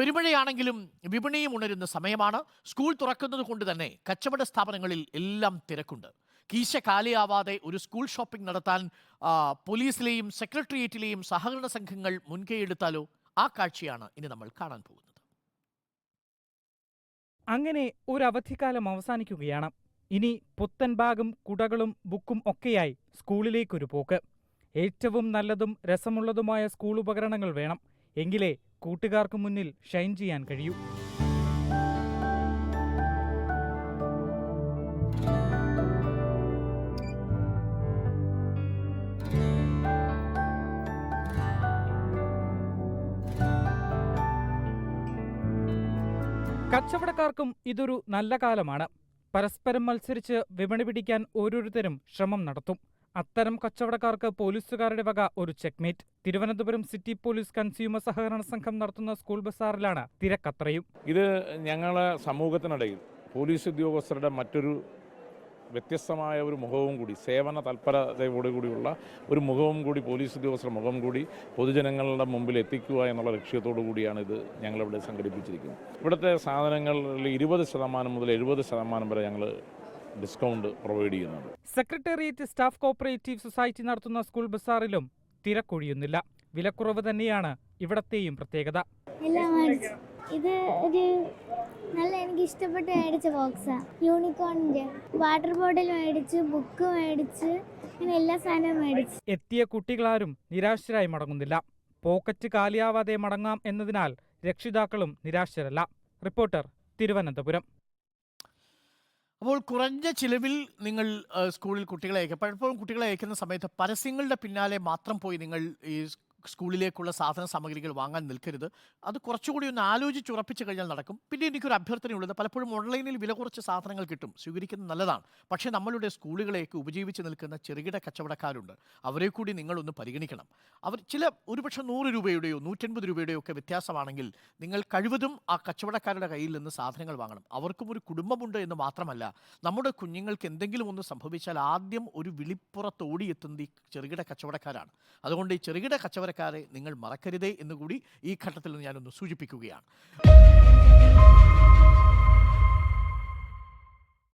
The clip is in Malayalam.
പെരുമഴയാണെങ്കിലും വിപണിയും ഉണരുന്ന സമയമാണ്. സ്കൂൾ തുറക്കുന്നത് കൊണ്ട് തന്നെ കച്ചവട സ്ഥാപനങ്ങളിൽ എല്ലാം തിരക്കുണ്ട്. കീശ കാലിയാവാതെ ഒരു സ്കൂൾ ഷോപ്പിംഗ് നടത്താൻ പോലീസിലെയും സെക്രട്ടേറിയറ്റിലെയും സഹകരണ സംഘങ്ങൾ മുൻകൈയെടുത്താലോ ആ കാഴ്ചയാണ് ഇനി നമ്മൾ കാണാൻ പോകുന്നത്. അങ്ങനെ ഒരു അവധിക്കാലം അവസാനിക്കുകയാണ്. ഇനി പുത്തൻ കുടകളും ബുക്കും ഒക്കെയായി സ്കൂളിലേക്കൊരു പോക്ക്. ഏറ്റവും നല്ലതും രസമുള്ളതുമായ സ്കൂൾ ഉപകരണങ്ങൾ വേണം. എങ്കിലേ കൂട്ടുകാർക്ക് മുന്നിൽ ഷൈൻ ചെയ്യാൻ കഴിയൂ. കച്ചവടക്കാർക്കും ഇതൊരു നല്ല കാലമാണ്. പരസ്പരം മത്സരിച്ച് വിപണി പിടിക്കാൻ ഓരോരുത്തരും ശ്രമം നടത്തും. അത്തരം കച്ചവടക്കാർക്ക് പോലീസുകാരുടെ വക ഒരു checkmate. Thiruvananthapuram city police consumer സഹകരണ സംഘം നടത്തുന്ന സ്കൂൾ ബസാറിലാണ് തിരക്കത്രയും. ഇത് ഞങ്ങളെ സമൂഹത്തിനിടയിൽ പോലീസ് ഉദ്യോഗസ്ഥരുടെ മറ്റൊരു വ്യത്യസ്തമായ ഒരു മുഖവും കൂടി സേവന തൽപരതയോടുകൂടിയുള്ള ഒരു മുഖവും കൂടി പോലീസ് ഉദ്യോഗസ്ഥരുടെ മുഖം കൂടി പൊതുജനങ്ങളുടെ മുമ്പിൽ എത്തിക്കുക എന്നുള്ള ലക്ഷ്യത്തോടു കൂടിയാണ് ഇത് ഞങ്ങളിവിടെ സംഘടിപ്പിച്ചിരിക്കുന്നത്. ഇവിടുത്തെ സാധനങ്ങളിൽ ഇരുപത് ശതമാനം മുതൽ എഴുപത് ശതമാനം വരെ ഞങ്ങൾ ഡിസ്കൗണ്ട് പ്രൊവൈഡ് ചെയ്യുന്നുണ്ട്. സെക്രട്ടേറിയറ്റ് സ്റ്റാഫ് കോപ്പറേറ്റീവ് സൊസൈറ്റി നടത്തുന്ന സ്കൂൾ ബസാറിലും തിരക്കൊഴിയുന്നില്ല. വിലക്കുറവ് തന്നെയാണ് ഇവിടത്തെയും പ്രത്യേകത. ഇത് ഒരു നല്ല എനിക്ക് ഇഷ്ടപ്പെട്ട് മേടിച്ച ബോക്സാണ് യൂണിക്കോണിന്റെ വാട്ടർ ബോട്ടിൽ മേടിച്ച് ബുക്ക് മേടിച്ച് അങ്ങനെ എല്ലാ സാധനവും മേടിച്ചു. എത്തിയ കുട്ടികളാരും നിരാശരായി മടങ്ങുന്നില്ല. പോക്കറ്റ് കാലിയാവാതെ മടങ്ങാം എന്നതിനാൽ രക്ഷിതാക്കളും നിരാശരല്ല. റിപ്പോർട്ടർ തിരുവനന്തപുരം. അപ്പോൾ കുറഞ്ഞ ചിലവിൽ നിങ്ങൾ സ്കൂളിൽ കുട്ടികളെ അയക്കുക പലപ്പോഴും കുട്ടികളെ അയക്കുന്ന സമയത്ത് പരസ്യങ്ങളുടെ പിന്നാലെ മാത്രം പോയി നിങ്ങൾ ഈ സ്കൂളിലേക്കുള്ള സാധന സാമഗ്രികൾ വാങ്ങാൻ നിൽക്കരുത്. അത് കുറച്ചുകൂടി ഒന്ന് ആലോചിച്ച് ഉറപ്പിച്ച് കഴിഞ്ഞാൽ നടക്കും. പിന്നെ എനിക്കൊരു അഭ്യർത്ഥനയുള്ളത് പലപ്പോഴും ഓൺലൈനിൽ വില കുറച്ച് സാധനങ്ങൾ കിട്ടും. സ്വീകരിക്കുന്നത് നല്ലതാണ്. പക്ഷേ നമ്മളുടെ സ്കൂളുകളെയൊക്കെ ഉപജീവിച്ച് നിൽക്കുന്ന ചെറുകിട കച്ചവടക്കാരുണ്ട്. അവരെ കൂടി നിങ്ങളൊന്ന് പരിഗണിക്കണം. അവർ ചില ഒരുപക്ഷെ നൂറ് രൂപയുടെയോ നൂറ്റൻപത് രൂപയുടെയോ ഒക്കെ വ്യത്യാസമാണെങ്കിൽ നിങ്ങൾ കഴിവതും ആ കച്ചവടക്കാരുടെ കയ്യിൽ നിന്ന് സാധനങ്ങൾ വാങ്ങണം. അവർക്കും ഒരു കുടുംബമുണ്ട് എന്ന് മാത്രമല്ല നമ്മുടെ കുഞ്ഞുങ്ങൾക്ക് എന്തെങ്കിലും ഒന്ന് സംഭവിച്ചാൽ ആദ്യം ഒരു വിളിപ്പുറത്ത് ഓടിയെത്തുന്നത് ഈ ചെറുകിട കച്ചവടക്കാരാണ്. അതുകൊണ്ട് ഈ ചെറുകിട കച്ചവടക്കാരെ നിങ്ങൾ മറക്കരുതേ എന്നുകൂടി ഈ ഘട്ടത്തിൽ ഞാനൊന്ന് സൂചിപ്പിക്കുകയാണ്.